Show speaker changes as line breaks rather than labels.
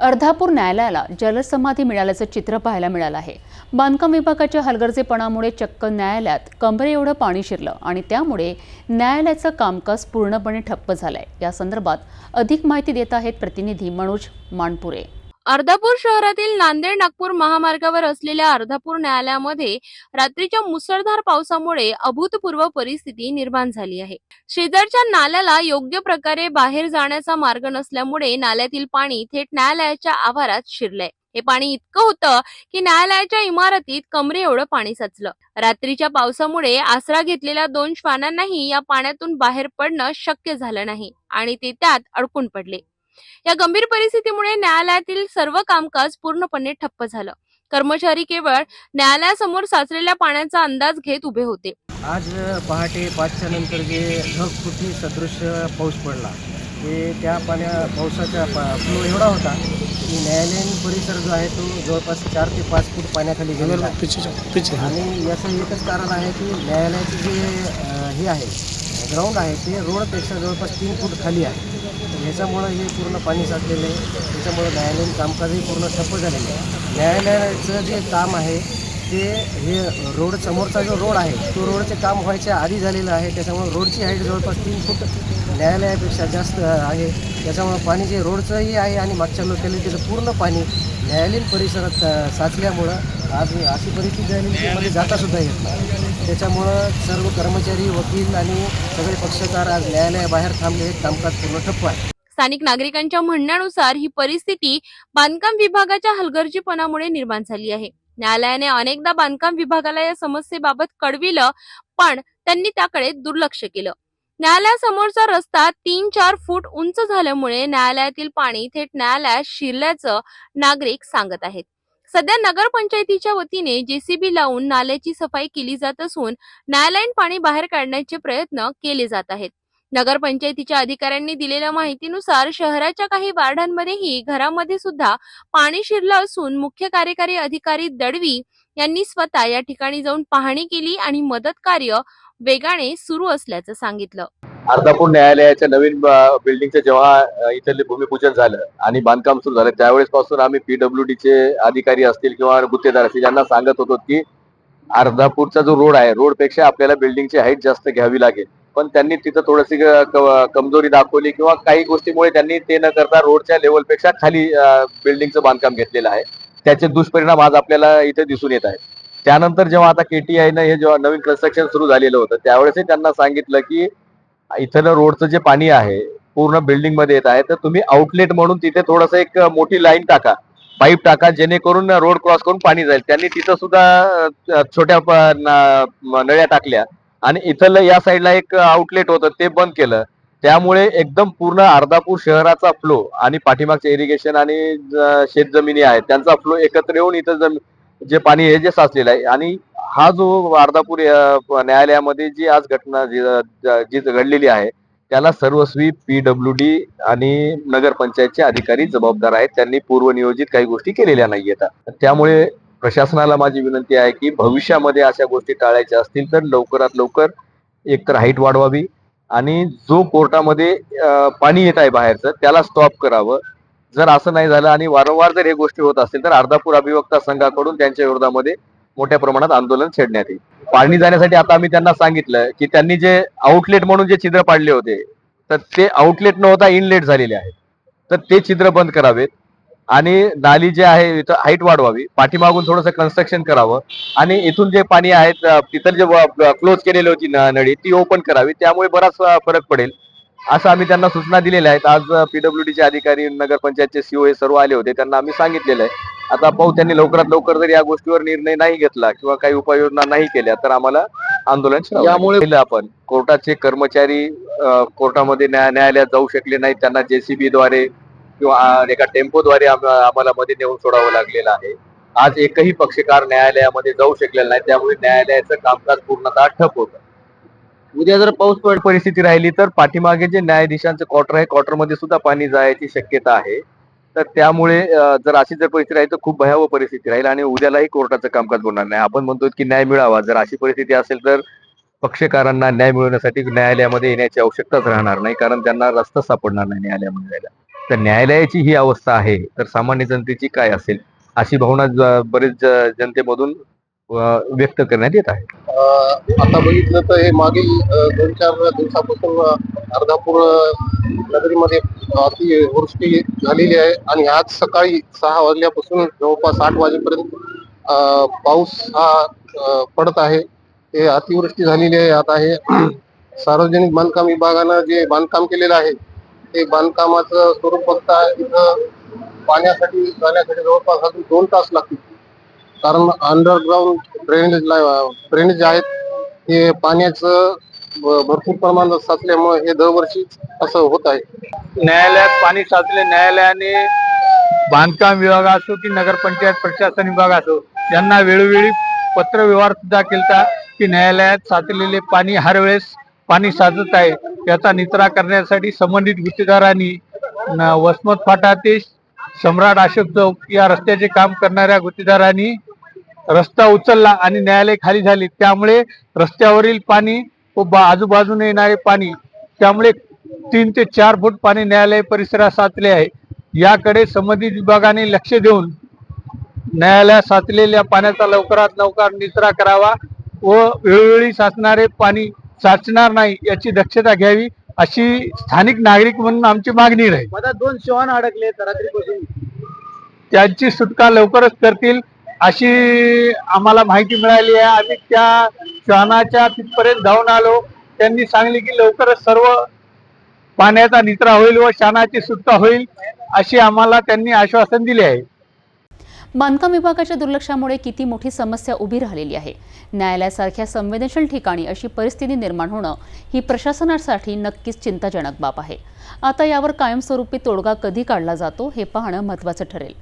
अर्धापूर न्यायालयाला जलसमाधी मिळाल्याचं चित्र पाहायला मिळालं आहे. बांधकाम विभागाच्या हलगर्जेपणामुळे चक्क न्यायालयात कंबरे एवढं पाणी शिरलं आणि त्यामुळे न्यायालयाचं कामकाज पूर्णपणे ठप्प झालंय. या संदर्भात अधिक माहिती देत आहेत प्रतिनिधी मनोज मानपुरे.
अर्धापूर शहरातील नांदेड नागपूर महामार्गावर असलेल्या अर्धापूर न्यायालयामध्ये रात्रीच्या मुसळधार पावसामुळे अभूतपूर्व परिस्थिती निर्माण झाली आहे. शेजारच्या नाल्याला योग्य प्रकारे बाहेर जाण्याचा मार्ग नसल्यामुळे नाल्यातील पाणी थेट न्यायालयाच्या आवारात शिरलंय. हे पाणी इतकं होतं की न्यायालयाच्या इमारतीत कमरे एवढं पाणी साचलं. रात्रीच्या पावसामुळे आसरा घेतलेल्या दोन श्वानांनाही या पाण्यातून बाहेर पडणं शक्य झालं नाही आणि ते त्यात अडकून पडले. या गंभीर परिस्थितीमुळे न्यायालयातील सर्व कामकाज पूर्णपणे ठप्प झालं. कर्मचारी केवळ न्यायालयासमोर साचलेल्या पाण्याचा अंदाज घेत उभे होते.
आज पहाटे पाचच्या नंतर जे ढगफुटी सदृश्य पाऊस पडला ते त्या पाण्या पावसाचा फ्लो एवढा होता की न्यायालयीन परिसर जो आहे तो जवळपास चार ते पाच फूट पाण्याखाली गेलेला आहे. आणि याचं एकच कारण आहे की न्यायालयाचे जे हे आहे ग्राउंड आहे ते रोडपेक्षा जवळपास तीन फूट खाली आहे. याच्यामुळं ह्याच्यामुळं हे पूर्ण पाणी साचलेलं आहे. त्याच्यामुळं न्यायालयीन कामकाजही पूर्ण ठप्प झालेलं आहे. न्यायालयाचं जे काम आहे ते हे रोड समोरचा जो रोड आहे तो रोडचे काम व्हायच्या आधी झालेलं आहे. त्याच्यामुळं रोडची हाईट जवळपास तीन फूट न्यायालयापेक्षा जास्त आहे. त्याच्यामुळं पाणी जे रोडचंही आहे आणि मागच्या लोकॅलिटीचं पूर्ण पाणी न्यायालयीन परिसरात साचल्यामुळं आज अशी परिस्थिती झाली की मध्ये जातासुद्धा येत नाही. त्याच्यामुळं सर्व कर्मचारी वकील आणि सगळे पक्षकार आज न्यायालयाबाहेर थांबले कामकाज पूर्ण ठप्प आहे.
स्थानिक नागरिकांच्या म्हणण्यानुसार ही परिस्थिती बांधकाम विभागाच्या हलगर्जीपणामुळे निर्माण झाली आहे. न्यायालयाने अनेकदा बांधकाम विभागाला या समस्येबाबत कळविलं पण त्यांनी त्याकडे दुर्लक्ष केलं. न्यायालयासमोरचा रस्ता तीन चार फूट उंच झाल्यामुळे न्यायालयातील पाणी थेट न्यायालयात शिरल्याचं नागरिक सांगत आहेत. सध्या नगरपंचायतीच्या वतीने जेसीबी लावून नाल्याची सफाई केली जात असून न्यायालयीन पाणी बाहेर काढण्याचे प्रयत्न केले जात आहेत. नगरपंचायतीच्या अधिकाऱ्यांनी दिलेल्या माहितीनुसार शहराच्या काही वार्डांमध्येही घरामध्ये सुद्धा पाणी शिरलं असून मुख्य कार्यकारी अधिकारी दडवी यांनी स्वतः या ठिकाणी जाऊन पाहणी केली आणि मदत कार्य वेगाने सुरू असल्याचं सांगितलं.
अर्धापूर न्यायालयाच्या नवीन बिल्डिंगचं जेव्हा इथले भूमिपूजन झालं आणि बांधकाम सुरू झालं त्यावेळेस पासून आम्ही पीडब्ल्यू चे अधिकारी असतील किंवा गुत्तेदार असतील यांना सांगत होतो की अर्धापूरचा जो रोड आहे रोडपेक्षा आपल्याला बिल्डिंगची हाईट जास्त घ्यावी लागेल. पण त्यांनी तिथं थोडीशी कमजोरी दाखवली किंवा काही गोष्टीमुळे त्यांनी ते न करता रोडच्या लेवलपेक्षा खाली बिल्डिंगचं बांधकाम घेतलेलं आहे. त्याचे दुष्परिणाम आज आपल्याला इथे दिसून येत आहेत. त्यानंतर जेव्हा आता केटीआयनं हे जेव्हा नवीन कन्स्ट्रक्शन सुरू झालेलं होतं त्यावेळेसही त्यांना सांगितलं की इथलं रोडचं जे पाणी आहे पूर्ण बिल्डिंगमध्ये येत आहे तर तुम्ही आउटलेट म्हणून तिथे थोडस एक मोठी लाईन टाका. पाईप टाका जेणेकरून रोड क्रॉस करून पाणी जाईल. त्यांनी तिथं सुद्धा छोट्या नळ्या टाकल्या. आणि इथलं या साईडला एक आउटलेट होतं ते बंद केलं. त्यामुळे एकदम पूर्ण अर्धापूर शहराचा फ्लो आणि पाठीमागचे इरिगेशन आणि ज- शेतजमिनी आहेत त्यांचा फ्लो एकत्र येऊन इथं जमीन जे पाणी हे जे साचलेलं आहे. आणि हा जो अर्धापूर न्यायालयामध्ये जी आज घटना जी घडलेली आहे त्याला सर्वस्वी पीडब्ल्यू डी आणि नगरपंचायतचे अधिकारी जबाबदार आहेत. त्यांनी पूर्वनियोजित काही गोष्टी केलेल्या नाहीयेत त्यामुळे प्रशासनाला माझी विनंती आहे की भविष्यामध्ये अशा गोष्टी टाळायच्या असतील तर लवकरात लवकर एकतर हाईट वाढवावी आणि जो कोर्टामध्ये पाणी येत आहे बाहेरचं त्याला स्टॉप करावं. जर असं नाही झालं आणि वारंवार जर हे गोष्टी होत असतील तर अर्धापूर अभिवक्ता संघाकडून त्यांच्या विरोधामध्ये मोठ्या प्रमाणात आंदोलन छेडण्यात येईल. पाणी जाण्यासाठी आता आम्ही त्यांना सांगितलं की त्यांनी जे आउटलेट म्हणून जे छिद्र पाडले होते तर ते आउटलेट न होता इनलेट झालेले आहेत. तर ते छिद्र बंद करावेत आणि नाली जे आहे इथं हाईट वाढवावी पाठीमागून थोडंसं कन्स्ट्रक्शन करावं आणि इथून जे पाणी आहे तिथं जे क्लोज केलेली होती नळी ती ओपन करावी. त्यामुळे बराच फरक पडेल. असं आम्ही त्यांना सूचना दिलेल्या आहेत. आज पीडब्ल्यूडीचे अधिकारी नगरपंचायतचे सीओ हे सर्व आले होते. त्यांना आम्ही सांगितलेलं आहे. आता पाहू त्यांनी लवकरात लवकर जर या गोष्टीवर निर्णय नाही घेतला किंवा काही उपाययोजना नाही केल्या तर आम्हाला आंदोलन
यामुळे-.
आपण कोर्टाचे कर्मचारी कोर्टामध्ये न्याय- न्यायालयात जाऊ शकले नाहीत. त्यांना जेसीबी द्वारे किंवा एका टेम्पोद्वारे आम- आम्हाला मध्ये नेऊन सोडावं लागलेलं आहे. आज एकही पक्षकार न्यायालयामध्ये जाऊ शकलेला नाही. त्यामुळे न्यायालयाचं कामकाज पूर्णतः ठप होतं. उद्या जर पाऊस पड परिस्थिती राहिली तर पाठीमागे जे न्यायाधीशांचं क्वार्टर आहे क्वार्टरमध्ये सुद्धा पाणी जायची शक्यता आहे. तर त्यामुळे जर अशी जर परिस्थिती राहील तर खूप भयावह परिस्थिती राहील आणि उद्यालाही कोर्टाचं कामकाज होणार नाही. आपण म्हणतो की न्याय मिळावा. जर अशी परिस्थिती असेल तर पक्षकारांना न्याय मिळवण्यासाठी न्यायालयामध्ये येण्याची आवश्यकताच राहणार नाही. कारण त्यांना रस्ता सापडणार नाही न्यायालयामध्ये जायला. तर न्यायालयाची ही अवस्था आहे. तर सामान्य जनतेची काय असेल? अशी भावना बरेच जनतेमधून व्यक्त करण्यात येत आहे.
आता बघितलं तर हे मागील दोन चार दिवसापासून अर्धापूर नगरीमध्ये अतिवृष्टी झालेली आहे. आणि आज सकाळी सहा वाजल्यापासून जवळपास आठ वाजेपर्यंत पाऊस हा पडत आहे. हे अतिवृष्टी झालेली आहे. आता हे सार्वजनिक बांधकाम विभागानं जे बांधकाम केलेलं आहे ते बांधकामाचं स्वरूप बघता इथं पाण्यासाठी जाण्यासाठी जवळपास अजून दोन तास लागतील. कारण अंडरग्राऊंड ड्रेनेज ड्रेनेज आहेत हे पाण्याचं भरपूर प्रमाणात साचल्यामुळे हे दरवर्षी असं होत आहे.
न्यायालयात पाणी साचले न्यायालयाने बांधकाम विभाग असो की नगरपंचायत प्रशासन विभाग असो यांना वेळोवेळी पत्रव्यवहार सुद्धा केलता की न्यायालयात साचलेले पाणी हर वेळेस पाणी साचत आहे. याचा निचरा करण्यासाठी संबंधित गुत्तेदारांनी वसमत फाटा ते सम्राट अशोक चौक या रस्त्याचे काम करणाऱ्या गुत्तेदारांनी रस्ता उचलला आणि न्यायालय खाली झाले. त्यामुळे रस्त्यावरील पाणी व आजूबाजूने येणारे पाणी त्यामुळे तीन ते चार फूट पाणी न्यायालय परिसरात साचले आहे. याकडे संबंधित विभागाने लक्ष देऊन न्यायालयात साचलेल्या पाण्याचा लवकरात लवकर निचरा करावा व वेळोवेळी साचणारे पाणी साचणार नाही याची दक्षता घ्यावी अशी स्थानिक नागरिक म्हणून आमची मागणी राहील
दोन श्वान अडकले रात्रीपासून.
त्यांची सुटका लवकरच करतील. अशी आम्हाला माहिती मिळाली आहे. आम्ही त्या श्वानाच्या तिथपर्यंत धावून आलो. त्यांनी सांगले की लवकरच सर्व पाण्याचा निचरा होईल व शानाची सुटका होईल अशी आम्हाला त्यांनी आश्वासन दिले आहे.
बांधकाम विभागाच्या दुर्लक्षामुळे किती मोठी समस्या उभी राहिलेली आहे. न्यायालयासारख्या संवेदनशील ठिकाणी अशी परिस्थिती निर्माण होणं ही प्रशासनासाठी नक्कीच चिंताजनक बाब आहे. आता यावर कायमस्वरूपी तोडगा कधी काढला जातो हे पाहणं महत्त्वाचं ठरेल.